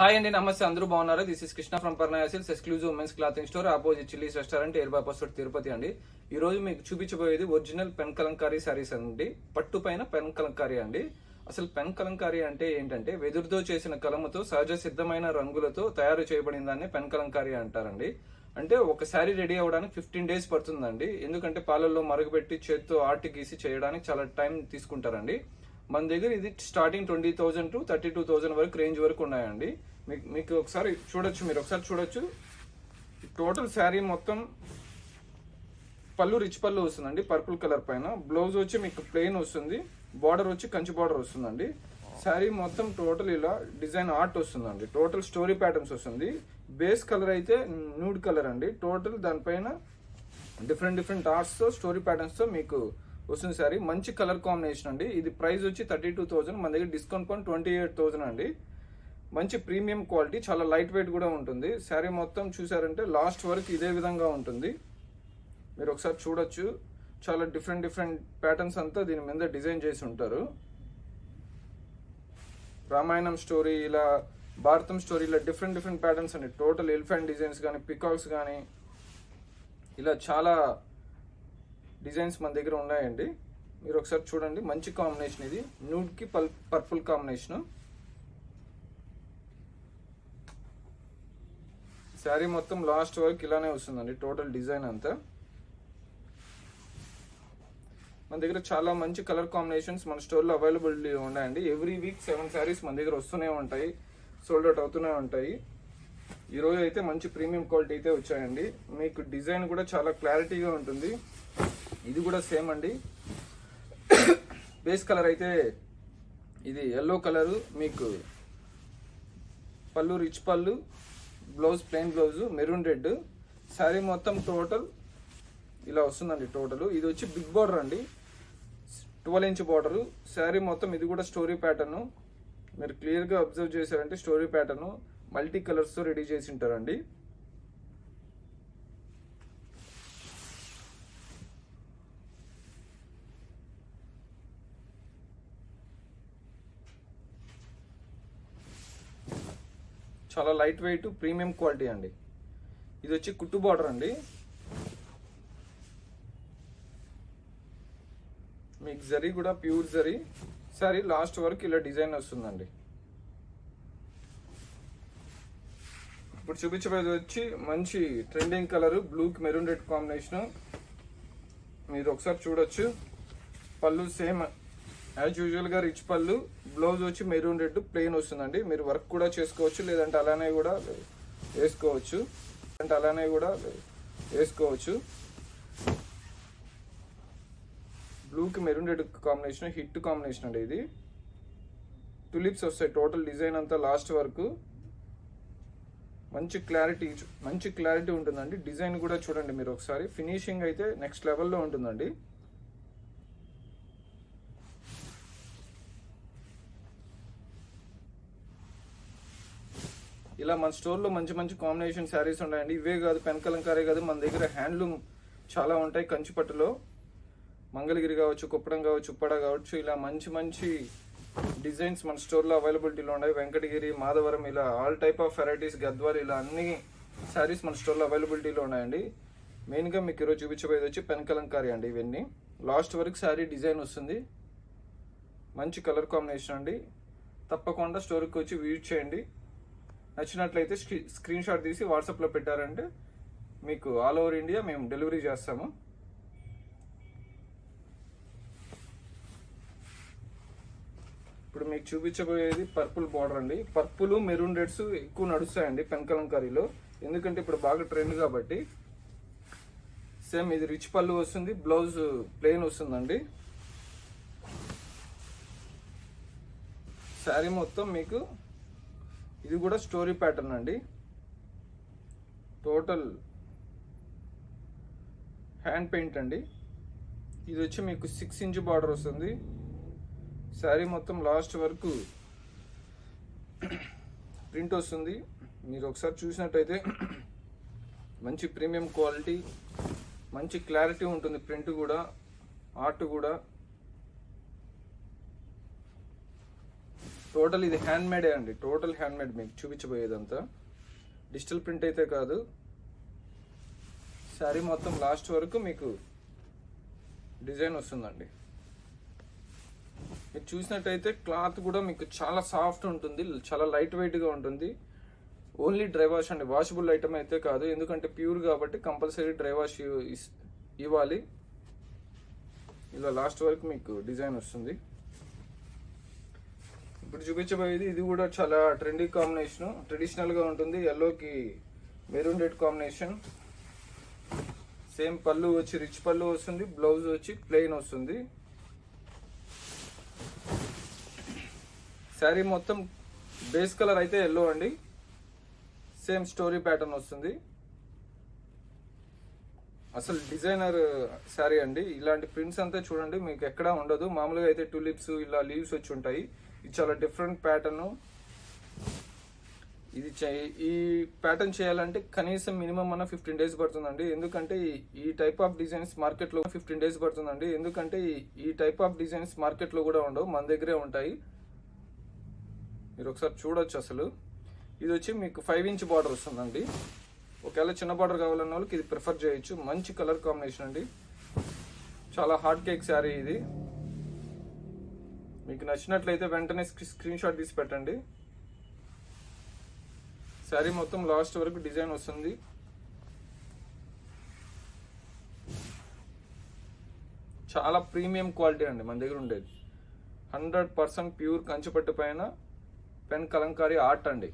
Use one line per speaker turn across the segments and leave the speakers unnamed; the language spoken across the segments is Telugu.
హాయ్ అండి నమస్తే అందరూ బాగున్నారు? This is Krishna from పర్నాయాసిల్స్ exclusive women's clothing store opposite Chili's restaurant air bypass Tirupati అండి. ఈ రోజు మీకు చూపించబోయేది ఒరిజినల్ పెన్ కలంకారీ సారీస్ అండి. పట్టు పైన పెన్ కలంకారీ అండి. అసలు పెన్ కలంకారీ అంటే ఏంటంటే వెదురుతో చేసిన కలముతో సహజ సిద్ధమైన రంగులతో తయారు చేయబడిన దాన్ని పెన్ కలంకారీ అంటారండి. అంటే ఒక శారీ రెడీ అవ్వడానికి ఫిఫ్టీన్ డేస్ పడుతుందండి. ఎందుకంటే పాలల్లో మరుగుపెట్టి చేత్తో ఆర్ట్ గీసి చేయడానికి చాలా టైం తీసుకుంటారండి. మన దగ్గర ఇది starting twenty thousand to thirty two thousand వరకు రేంజ్ వరకు ఉన్నాయండి. మీకు మీకు ఒకసారి చూడొచ్చు మీరు ఒకసారి చూడొచ్చు. టోటల్ శారీ మొత్తం పళ్ళు రిచ్ పళ్ళు వస్తుందండి పర్పుల్ కలర్ పైన. బ్లౌజ్ వచ్చి మీకు ప్లెయిన్ వస్తుంది. బార్డర్ వచ్చి కంచి బార్డర్ వస్తుందండి. శారీ మొత్తం టోటల్ ఇలా డిజైన్ ఆర్ట్ వస్తుందండి. టోటల్ స్టోరీ ప్యాటర్న్స్ వస్తుంది. బేస్ కలర్ అయితే న్యూడ్ కలర్ అండి. టోటల్ దానిపైన డిఫరెంట్ డిఫరెంట్ ఆర్ట్స్తో స్టోరీ ప్యాటర్న్స్తో మీకు వస్తుంది సారీ. మంచి కలర్ కాంబినేషన్ అండి. ఇది ప్రైస్ వచ్చి థర్టీ టూ థౌజండ్. మన దగ్గర discount point twenty eight thousand అండి. మంచి ప్రీమియం క్వాలిటీ చాలా లైట్ వెయిట్ కూడా ఉంటుంది. శారీ మొత్తం చూసారంటే లాస్ట్ వరకు ఇదే విధంగా ఉంటుంది. మీరు ఒకసారి చూడొచ్చు. చాలా డిఫరెంట్ డిఫరెంట్ ప్యాటర్న్స్ అంతా దీని మీద డిజైన్ చేసి ఉంటారు. రామాయణం స్టోరీ ఇలా భారతం స్టోరీ ఇలా డిఫరెంట్ డిఫరెంట్ ప్యాటర్న్స్ అండి. టోటల్ ఎలిఫెంట్ డిజైన్స్ కానీ పికాక్స్ కానీ ఇలా చాలా డిజైన్స్ మన దగ్గర ఉన్నాయండి. మీరు ఒకసారి చూడండి. మంచి కాంబినేషన్ ఇది. న్యూడ్కి పల్ పర్పుల్ కాంబినేషన్ శారీ మొత్తం లాస్ట్ వరకు ఇలానే వస్తుందండి. టోటల్ డిజైన్ అంతా. మన దగ్గర చాలా మంచి కలర్ కాంబినేషన్స్ మన స్టోర్లో అవైలబిలిటీ ఉన్నాయండి. ఎవ్రీ వీక్ సెవెన్ శారీస్ మన దగ్గర వస్తూనే ఉంటాయి. సోల్డ్ అవుట్ అవుతూనే ఉంటాయి. ఈరోజు అయితే మంచి ప్రీమియం క్వాలిటీ అయితే వచ్చాయండి. మీకు డిజైన్ కూడా చాలా క్లారిటీగా ఉంటుంది. ఇది కూడా సేమ్ అండి. బేస్ కలర్ అయితే ఇది ఎల్లో కలరు మీకు పళ్ళు రిచ్ పళ్ళు blouse plain blouse maroon red. Sari మొత్తం టోటల్ ఇలా వస్తుందండి టోటల్. ఇది వచ్చి బిగ్ బార్డర్ అండి. Twelve inch border. శారీ మొత్తం ఇది కూడా స్టోరీ ప్యాటర్ను. మీరు క్లియర్గా అబ్జర్వ్ చేశారంటే స్టోరీ ప్యాటర్ను. మల్టీ కలర్స్తో రెడీ చేసి ఉంటారండి. చాలా లైట్ వెయిట్ ప్రీమియం క్వాలిటీ అండి. ఇది వచ్చి కుట్టు బార్డర్ అండి. మీకు జరీ కూడా ప్యూర్ జరీ. సారీ లాస్ట్ వరకు ఇలా డిజైన్ వస్తుందండి. ఇప్పుడు చూపించబోయేది వచ్చి మంచి ట్రెండింగ్ కలర్ బ్లూకి మెరూన్ రెడ్ కాంబినేషన్ మీరు ఒకసారి చూడొచ్చు. పళ్ళు సేమ్ యాజ్ యూజువల్గా రిచ్ పళ్ళు బ్లౌజ్ వచ్చి మెరూన్ రెడ్ ప్లెయిన్ వస్తుందండి. మీరు వర్క్ కూడా చేసుకోవచ్చు లేదంటే అలానే కూడా వేసుకోవచ్చు. అంటే అలానే కూడా వేసుకోవచ్చు. బ్లూకి maroon red combination hit combination అండి ఇది. టులిప్స్ వస్తాయి టోటల్ డిజైన్ అంతా లాస్ట్ వరకు. మంచి క్లారిటీ మంచి క్లారిటీ ఉంటుందండి. డిజైన్ కూడా చూడండి మీరు ఒకసారి. ఫినిషింగ్ అయితే నెక్స్ట్ లెవెల్లో ఉంటుందండి. ఇలా మన స్టోర్లో మంచి మంచి కాంబినేషన్ శారీస్ ఉన్నాయండి. ఇవే కాదు పెనకలంకారే కాదు మన దగ్గర హ్యాండ్లూమ్ చాలా ఉంటాయి. కంచిపట్టులో మంగళగిరి కావచ్చు కుప్పడం కావచ్చు ఉప్పడ కావచ్చు ఇలా మంచి మంచి డిజైన్స్ మన స్టోర్లో అవైలబిలిటీలో ఉన్నాయి. వెంకటగిరి మాధవరం ఇలా all type of varieties Gadwal ఇలా అన్ని శారీస్ మన స్టోర్లో అవైలబిలిటీలో ఉన్నాయండి. మెయిన్గా మీకు ఈరోజు చూపించబోయేది వచ్చి పెనకలంకారీ అండి ఇవన్నీ. లాస్ట్ వరకు శారీ డిజైన్ వస్తుంది. మంచి కలర్ కాంబినేషన్ అండి. తప్పకుండా స్టోర్కి వచ్చి విజిట్ చేయండి. నచ్చినట్లయితే స్క్రీన్ షాట్ తీసి వాట్సాప్లో పెట్టారంటే మీకు ఆల్ ఓవర్ ఇండియా మేము డెలివరీ చేస్తాము. ఇప్పుడు మీకు చూపించబోయేది పర్పుల్ బార్డర్ అండి. పర్పుల్ మెరూన్ రెడ్స్ ఎక్కువ నడుస్తాయండి పెన్ కర్రీలో ఎందుకంటే ఇప్పుడు బాగా ట్రెండ్ కాబట్టి సేమ్ ఇది రిచ్ పళ్ళు వస్తుంది బ్లౌజ్ ప్లెయిన్ వస్తుందండి. శారీ మొత్తం మీకు ఇది కూడా స్టోరీ ప్యాటర్న్ అండి. టోటల్ హ్యాండ్ పెయింట్ అండి. ఇది వచ్చి మీకు సిక్స్ ఇంచ్ బార్డర్ వస్తుంది. శారీ మొత్తం లాస్ట్ వరకు ప్రింట్ వస్తుంది. మీరు ఒకసారి చూసినట్టయితే మంచి ప్రీమియం క్వాలిటీ మంచి క్లారిటీ ఉంటుంది ప్రింట్ కూడా ఆర్ట్ కూడా. టోటల్ ఇది హ్యాండ్ మేడే అండి. టోటల్ హ్యాండ్ మేడ్ మీకు చూపించబోయేదంతా. డిజిటల్ ప్రింట్ అయితే కాదు. శారీ మొత్తం లాస్ట్ వరకు మీకు డిజైన్ వస్తుందండి. మీరు చూసినట్టయితే క్లాత్ కూడా మీకు చాలా సాఫ్ట్ ఉంటుంది చాలా లైట్ వెయిట్గా ఉంటుంది. ఓన్లీ డ్రై వాష్ అండి. వాషబుల్ ఐటమ్ అయితే కాదు. ఎందుకంటే ప్యూర్ కాబట్టి కంపల్సరీ డ్రై వాష్ ఇవ్వాలి. ఇలా లాస్ట్ వరకు మీకు డిజైన్ వస్తుంది. ఇప్పుడు చూపించబోయేది ఇది కూడా చాలా ట్రెండీ కాంబినేషన్ ట్రెడిషనల్గా ఉంటుంది ఎల్లోకి మెరూన్ రెడ్ కాంబినేషన్ సేమ్ పళ్ళు వచ్చి రిచ్ పళ్ళు వస్తుంది బ్లౌజ్ వచ్చి ప్లెయిన్ వస్తుంది. శారీ మొత్తం బేస్ కలర్ అయితే ఎల్లో అండి. సేమ్ స్టోరీ ప్యాటర్న్ వస్తుంది. అసలు డిజైనర్ శారీ అండి. ఇలాంటి ప్రింట్స్ అంతా చూడండి మీకు ఎక్కడా ఉండదు. మామూలుగా అయితే టూలిప్స్ ఇలా లీవ్స్ వచ్చి ఉంటాయి. ఇది చాలా డిఫరెంట్ ప్యాటర్న్ ఇది ఈ ప్యాటర్న్ చేయాలంటే కనీసం మినిమం మన ఫిఫ్టీన్ డేస్ పడుతుందండి. ఎందుకంటే ఈ- టైప్ ఆఫ్ డిజైన్స్ మార్కెట్లో ఫిఫ్టీన్ డేస్ పడుతుందండి. ఎందుకంటే ఈ- టైప్ ఆఫ్ డిజైన్స్ మార్కెట్లో కూడా ఉండవు మన దగ్గరే ఉంటాయి. మీరు ఒకసారి చూడొచ్చు అసలు. ఇది వచ్చి మీకు ఫైవ్ ఇంచ్ బార్డర్ వస్తుందండి. ఒకవేళ చిన్న బార్డర్ కావాలన్న వాళ్ళకి ఇది ప్రిఫర్ చేయొచ్చు. మంచి కలర్ కాంబినేషన్ అండి. చాలా హార్డ్ కేక్ శారీ ఇది. మీకు నచ్చినట్లయితే వెంటనే స్క్రీన్ షాట్ తీసి పెట్టండి. శారీ మొత్తం లాస్ట్ వరకు డిజైన్ వస్తుంది. చాలా ప్రీమియం క్వాలిటీ అండి మన దగ్గర ఉండేది. హండ్రెడ్ పర్సెంట్ ప్యూర్ కంచుపట్టు పైన పెన్ కలంకారీ ఆర్ట్ అండి.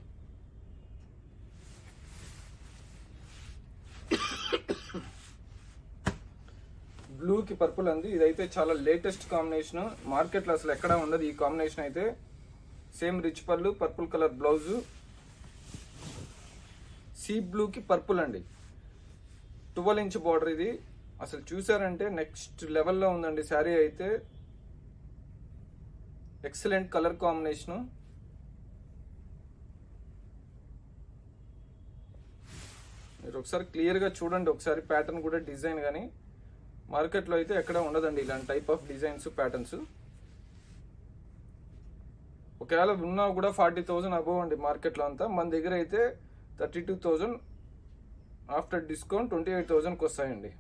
బ్లూకి పర్పుల్ అంది. ఇదైతే చాలా లేటెస్ట్ కాంబినేషన్ మార్కెట్లో అసలు ఎక్కడా ఉండదు ఈ కాంబినేషన్ అయితే. సేమ్ రిచ్ పళ్ళు పర్పుల్ కలర్ బ్లౌజు సీ బ్లూకి పర్పుల్ అండి. ట్వెల్వ్ ఇంచ్ బార్డర్ ఇది. అసలు చూసారంటే నెక్స్ట్ లెవెల్లో ఉందండి శారీ అయితే. ఎక్సలెంట్ కలర్ కాంబినేషను మీరు ఒకసారి క్లియర్గా చూడండి. ఒకసారి ప్యాటర్న్ కూడా డిజైన్ కానీ. మార్కెట్లో అయితే ఎక్కడ ఉండదండి ఇలాంటి టైప్ ఆఫ్ డిజైన్స్ ప్యాటర్న్స్ ఒకవేళ ఉన్నా కూడా ఫార్టీ థౌజండ్ అబోవ్ అండి మార్కెట్లో అంతా. మన దగ్గర అయితే thirty two thousand after discount twenty eight థౌజండ్కి వస్తాయండి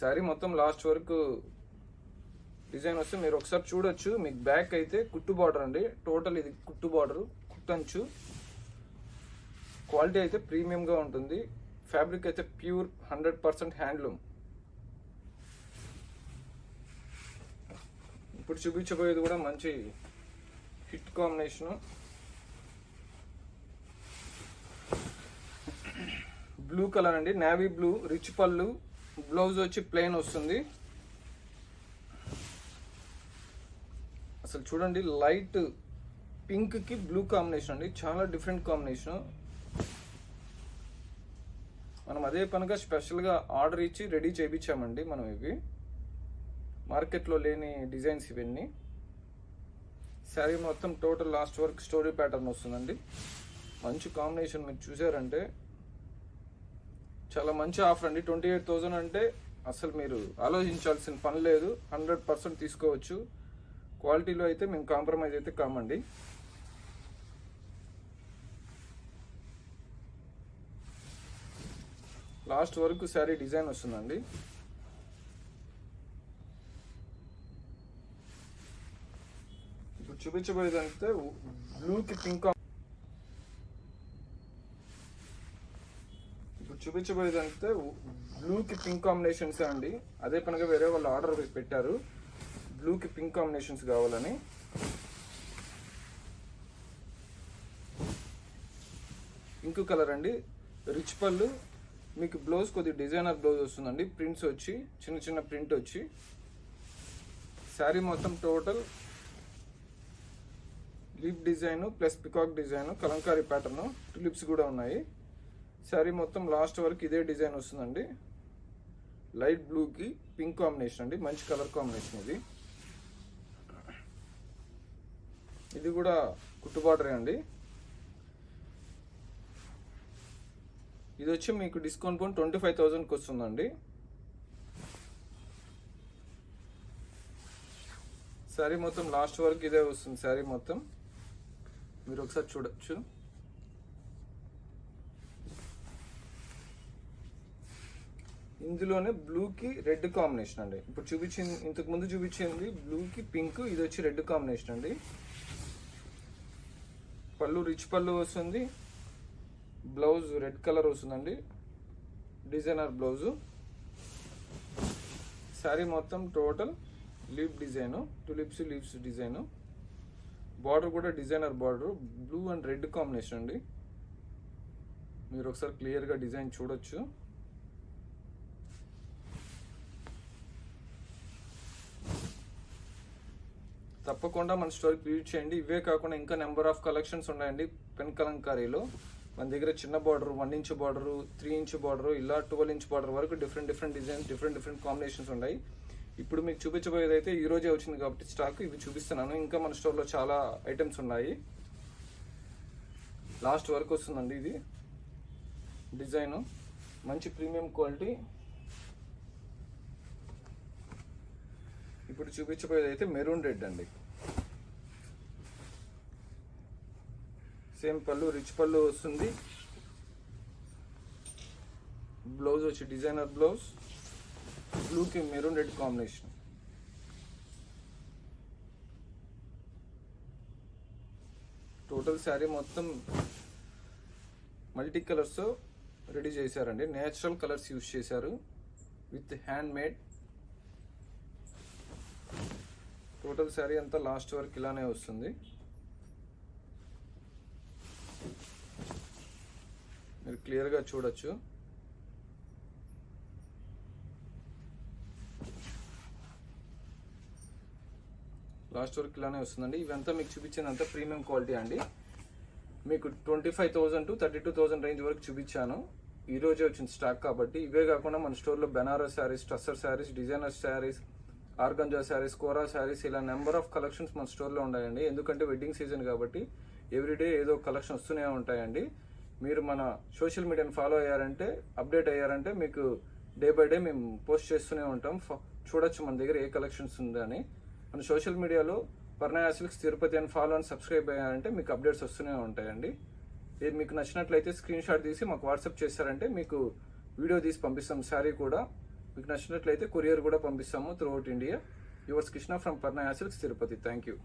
శారీ మొత్తం లాస్ట్ వరకు డిజైన్ వస్తే మీరు ఒకసారి చూడొచ్చు. మీకు బ్యాక్ అయితే కుట్టు బార్డర్ అండి. టోటల్ ఇది కుట్టు బార్డర్. కుట్టంచు క్వాలిటీ అయితే ప్రీమియంగా ఉంటుంది. ఫ్యాబ్రిక్ అయితే ప్యూర్ హండ్రెడ్ పర్సెంట్ హ్యాండ్లూమ్ ఇప్పుడు చూపించబోయేది కూడా మంచి హిట్ కాంబినేషన్ బ్లూ కలర్ అండి. నేవీ బ్లూ రిచ్ పళ్ళు. బ్లౌజ్ వచ్చి ప్లెయిన్ వస్తుంది. అసలు చూడండి లైట్ పింక్కి బ్లూ కాంబినేషన్ అండి. చాలా డిఫరెంట్ కాంబినేషన్. మనం అదే పనిగా స్పెషల్గా ఆర్డర్ ఇచ్చి రెడీ చేయించామండి మనం ఇవి. మార్కెట్లో లేని డిజైన్స్ ఇవన్నీ. శారీ మొత్తం total last work story pattern వస్తుందండి. మంచి కాంబినేషన్ మీరు చూసారంటే చాలా మంచి ఆఫర్ అండి. ట్వంటీ ఎయిట్ థౌజండ్ అంటే అసలు మీరు ఆలోచించాల్సిన పని లేదు. హండ్రెడ్ పర్సెంట్ తీసుకోవచ్చు. క్వాలిటీలో అయితే మేము కాంప్రమైజ్ అయితే కామండి. లాస్ట్ వరకు శారీ డిజైన్ వస్తుందండి. ఇప్పుడు చూపించబోయేదంటే బ్లూకి పింక్ ఇప్పుడు చూపించబోయేదంటే బ్లూకి పింక్ కాంబినేషన్స్ అండి. అదే పనిగా వేరే వాళ్ళు ఆర్డర్ పెట్టారు. బ్లూకి పింక్ కాంబినేషన్స్ కావాలని. పింక్ కలర్ అండి. రిచ్ పళ్ళు. మీకు బ్లౌజ్ కొద్ది డిజైనర్ బ్లౌజ్ వస్తుందండి. ప్రింట్స్ వచ్చి చిన్న చిన్న ప్రింట్ వచ్చి. శారీ మొత్తం total leaf design plus peacock design Kalamkari pattern tulips కూడా ఉన్నాయి. శారీ మొత్తం లాస్ట్ వరకు ఇదే డిజైన్ వస్తుందండి. లైట్ బ్లూకి పింక్ కాంబినేషన్ అండి. మంచి కలర్ కాంబినేషన్ ఇది. ఇది కూడా కుట్టుబాటరే అండి. ఇది వచ్చి మీకు డిస్కౌంట్ పోయి ట్వంటీ ఫైవ్ థౌజండ్కి వస్తుందండి. శారీ మొత్తం లాస్ట్ వరకు ఇదే వస్తుంది శారీ మొత్తం. మీరు ఒకసారి చూడొచ్చు. ఇందులోనే బ్లూకి రెడ్ కాంబినేషన్ అండి. ఇప్పుడు చూపించింది ఇంతకు ముందు చూపించింది బ్లూకి పింక్ ఇది వచ్చి రెడ్ కాంబినేషన్ అండి. పళ్ళు రిచ్ పళ్ళు వస్తుంది. బ్లౌజ్ రెడ్ కలర్ వస్తుందండి. డిజైనర్ బ్లౌజు శారీ మొత్తం total leaf design tulips leaves design border కూడా designer border blue and red combination అండి. మీరు ఒకసారి క్లియర్గా డిజైన్ చూడొచ్చు. తప్పకుండా మన స్టోర్కి విజిట్ చేయండి. ఇవే కాకుండా ఇంకా నెంబర్ ఆఫ్ కలెక్షన్స్ ఉన్నాయండి. పెన్ కలంకారీలో. మన దగ్గర చిన్న border one inch border three inch border ఇలా ట్వెల్వ్ ఇంచ్ బార్డర్ వరకు different different designs different different combinations ఉన్నాయి. ఇప్పుడు మీకు చూపించబోయేది అయితే ఈ రోజే వచ్చింది కాబట్టి స్టాక్ ఇవి చూపిస్తున్నాను. ఇంకా మన స్టోర్లో చాలా ఐటమ్స్ ఉన్నాయి. లాస్ట్ వరకు వస్తుందండి ఇది. డిజైన్ మంచి ప్రీమియం క్వాలిటీ ఇప్పుడు చూపించబోయేది అయితే మెరూన్ రెడ్ అండి. సేమ్ పళ్ళు రిచ్ పళ్ళు వస్తుంది. బ్లౌజ్ వచ్చి డిజైనర్ బ్లౌజ్ బ్లూకి maroon red combination total sari మొత్తం మల్టీ కలర్స్తో రెడీ చేశారండి. నేచురల్ కలర్స్ యూజ్ చేశారు. With hand made total sari అంతా లాస్ట్ వరకు ఇలానే వస్తుంది. మీరు క్లియర్గా చూడొచ్చు. లాస్ట్ వరకు ఇలానే వస్తుందండి. ఇవంతా మీకు చూపించిందంతా ప్రీమియం క్వాలిటీ అండి. మీకు twenty five thousand to thirty two thousand range వరకు చూపించాను. ఈ రోజే వచ్చిన స్టాక్ కాబట్టి ఇవే కాకుండా మన స్టోర్లో Banaras saris tussar saris designer saris organza saris kora saris ఇలా నెంబర్ ఆఫ్ కలెక్షన్స్ మన స్టోర్లో ఉన్నాయండి. ఎందుకంటే వెడ్డింగ్ సీజన్ కాబట్టి ఎవ్రీడే ఏదో కలెక్షన్ వస్తూనే ఉంటాయండి. మీరు మన సోషల్ మీడియాని ఫాలో అయ్యారంటే అప్డేట్ అయ్యారంటే మీకు డే బై డే మేము పోస్ట్ చేస్తూనే ఉంటాం. ఫ- చూడొచ్చు మన దగ్గర ఏ కలెక్షన్స్ ఉందని. మన సోషల్ మీడియాలో పర్ణయ సిల్క్స్ తిరుపతి అని ఫాలో అని సబ్స్క్రైబ్ అయ్యారంటే మీకు అప్డేట్స్ వస్తూనే ఉంటాయండి. ఇది మీకు నచ్చినట్లయితే స్క్రీన్ షాట్ తీసి మాకు వాట్సాప్ చేశారంటే మీకు వీడియో తీసి పంపిస్తాం. శారీ కూడా మీకు నచ్చినట్లయితే కొరియర్ కూడా పంపిస్తాము throughout India. Yours Krishna from Parnaya Tirupati. Thank you